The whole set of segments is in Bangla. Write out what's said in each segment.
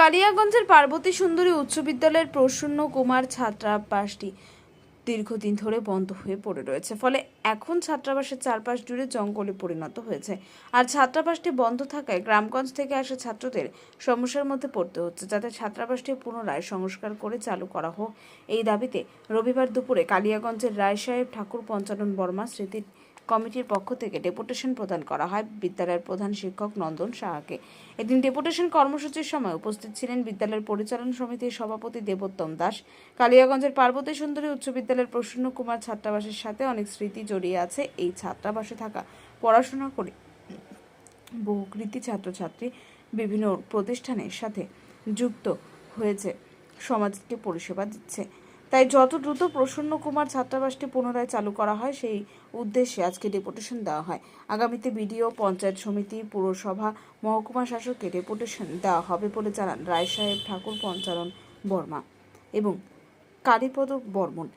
কালিয়াগঞ্জের পার্বতী সুন্দরী উচ্চ বিদ্যালয়ের প্রসন্ন কুমার ছাত্রাবাসটি দীর্ঘদিন ধরে বন্ধ হয়ে পড়ে রয়েছে। ফলে এখন ছাত্রাবাসের চারপাশ জুড়ে জঙ্গলে পরিণত হয়েছে। আর ছাত্রাবাসটি বন্ধ থাকায় গ্রামগঞ্জ থেকে আসা ছাত্রদের সমস্যার মধ্যে পড়তে হচ্ছে, যাতে ছাত্রাবাসটি পুনরায় সংস্কার করে চালু করা হোক। এই দাবিতে রবিবার দুপুরে কালিয়াগঞ্জের রায় সাহেব ঠাকুর পঞ্চানন বর্মা স্মৃতি কমিটির পক্ষ থেকে ডেপুটেশন প্রদান করা হয় বিদ্যালয়ের প্রধান শিক্ষক নন্দন সাহাকে। এদিন ডেপুটেশন কর্মসূচির সময় উপস্থিত ছিলেন বিদ্যালয়ের পরিচালন সমিতির সভাপতি দেবোত্তম দাস। কালিয়াগঞ্জের পার্বতী সুন্দরী উচ্চ বিদ্যালয়ের প্রসন্ন কুমার ছাত্রাবাসের সাথে অনেক স্মৃতি জড়িয়ে আছে এই ছাত্রাবাসে থাকা পড়াশোনা করে বহু কৃতি ছাত্রছাত্রী বিভিন্ন প্রতিষ্ঠানের সাথে যুক্ত হয়েছে। সমাজকে পরিষেবা দিচ্ছে। তাই যত দ্রুত প্রসন্ন কুমার ছাত্রাবাসটি পুনরায় চালু করা হয়, সেই উদ্দেশ্যে আজকে ডেপুটেশন দেওয়া হয়। আগামীতে বিডিও, পঞ্চায়েত সমিতি, পুরসভা, মহকুমা শাসককে ডেপুটেশন দেওয়া হবে বলে জানান রায় সাহেব ঠাকুর পঞ্চারণ বর্মা এবং কালীপদ বর্মন।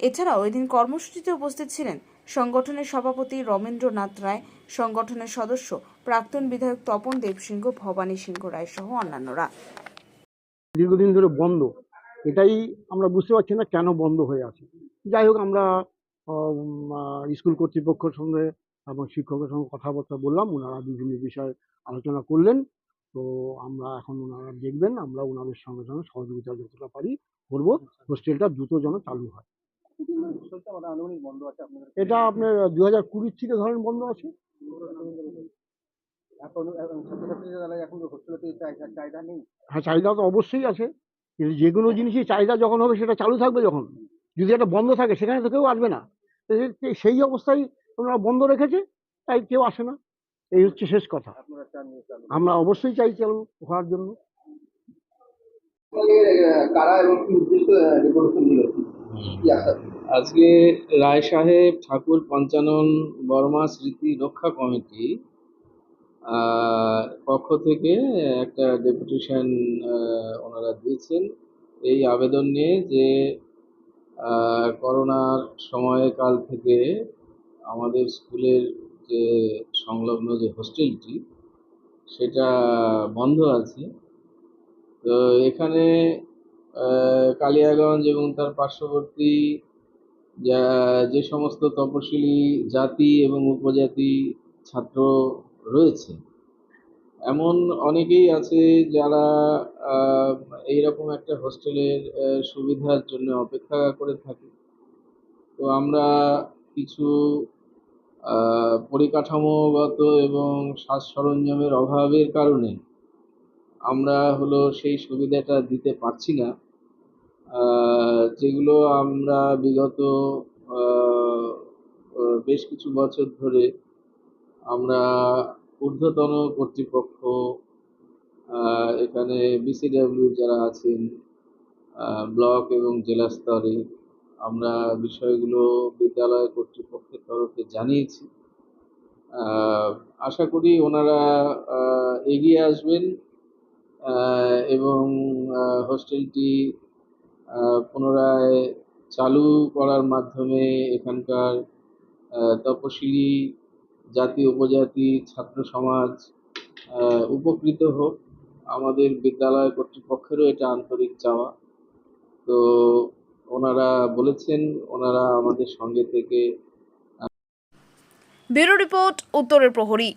এছাড়াও এদিন কর্মসূচিতে উপস্থিত ছিলেন সংগঠনের সভাপতি রমেন্দ্রনাথ রায়, সংগঠনের সদস্য প্রাক্তন বিধায়ক তপন দেবসিংহ, ভবানী সিংহ রায় সহ অন্যান্যরা। দীর্ঘদিন ধরে বন্ধ। এটাই আমরা বুঝতে পারছি না কেন বন্ধ হয়ে আছে। যাই হোক আমরা স্কুল কর্তৃপক্ষের সঙ্গে এবং শিক্ষকের সঙ্গে কথাবার্তা বললাম ওনারা বিভিন্ন বিষয়ে আলোচনা করলেন। তো আমরা এখন ওনারা দেখবেন আমরা ওনাদের সঙ্গে সঙ্গে সহযোগিতা যতটা পারি করব হোস্টেলটা দ্রুত যেন চালু হয়। এটা আপনার দু হাজার কুড়ির থেকে ধরেন বন্ধ আছে। হ্যাঁ চাহিদা তো অবশ্যই আছে। কিন্তু যে কোনো জিনিসই চাহিদা যখন হবে সেটা চালু থাকবে যখন। যদি একটা বন্ধ থাকে সেখানে তো কেউ আসবে না। সেই অবস্থায় ওনারা বন্ধ রেখেছে তাই কেউ আসে না। এই হচ্ছে শেষ কথা। আমরা অবশ্যই চাই চালু হওয়ার জন্য। আজকে রায় সাহেব ঠাকুর পঞ্চানন বর্মা স্মৃতি রক্ষা কমিটি থেকে একটা ডেপুটেশন ওনারা দিয়েছেন। এই আবেদন নিয়ে যে করোনার সময়কাল থেকে আমাদের স্কুলের যে সংলগ্ন যে হোস্টেলটি, সেটা বন্ধ আছে। তো এখানে কালিয়াগঞ্জ এবং তার পার্শ্ববর্তী, যা, যে সমস্ত তপশিলি জাতি এবং উপজাতি ছাত্র রয়েছে এমন অনেকেই আছে যারা এইরকম একটা হোস্টেলের সুবিধার জন্য অপেক্ষা করে থাকে। তো আমরা কিছু পরিকাঠামোগত এবং সাজ সরঞ্জামের অভাবের কারণে আমরা হলো সেই সুবিধাটা দিতে পারছি না। যেগুলো আমরা বিগত বেশ কিছু বছর ধরে আমরা ঊর্ধ্বতন কর্তৃপক্ষ এখানে বিসিডাব্লিউ যারা আছেন ব্লক এবং জেলা স্তরে, আমরা বিষয়গুলো বিদ্যালয় কর্তৃপক্ষের তরফে জানিয়েছি। আশা করি ওনারা এগিয়ে আসবেন এবং হোস্টেলটি পুনরায় চালু করার মাধ্যমে এখানকার তপশিলি জাতি, উপজাতি, ছাত্র সমাজ উপকৃত হোক। আমাদের বিদ্যালয় কর্তৃপক্ষেরও এটা আন্তরিক চাওয়া। তো ওনারা বলেছেন, ওনারা আমাদের সঙ্গে থেকে ব্যুরো রিপোর্ট, উত্তরের প্রহরী।